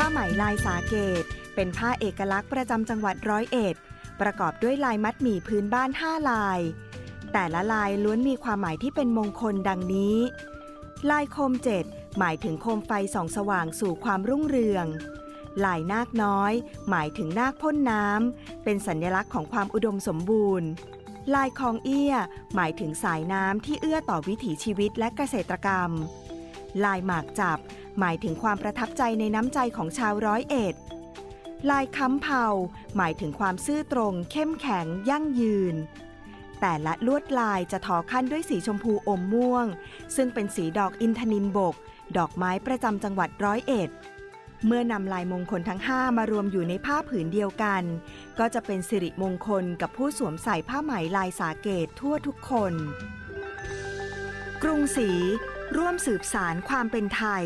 ผ้าไหมลายสาเกต เป็นผ้าเอกลักษณ์ประจำจังหวัดร้อยเอ็ด ประกอบด้วยลายมัดหมี่พื้นบ้าน5ลาย แต่ละลายล้วนมีความหมายที่เป็นมงคลดังนี้ ลายโคมเจ็ดหมายถึงโคมไฟส่องสว่างสู่ความรุ่งเรือง ลายนาคน้อย หมายถึงนาคพ่นน้ำเป็นสัญลักษณ์ของความอุดมสมบูรณ์ ลายคลองเอี้ย หมายถึงสายน้ำที่เอื้อต่อวิถีชีวิตและเกษตรกรรม ลายหมากจับ หมายถึงความประทับใจในน้ำใจของชาวร้อยเอ็ด ลายค้ำเผาหมายถึงความซื่อตรง เข้มแข็ง ยั่งยืน แต่ละลวดลายจะทอขั้นด้วยสีชมพูอมม่วง ซึ่งเป็นสีดอกอินทนินบก ดอกไม้ประจำจังหวัดร้อยเอ็ดเมื่อนำลายมงคลทั้ง 5 มารวมอยู่ในผ้าผืนเดียวกัน ก็จะเป็นสิริมงคลกับผู้สวมใส่ผ้าไหมลายสาเกตทั่วทุกคน กรุงศรีร่วมสืบสารความเป็นไทย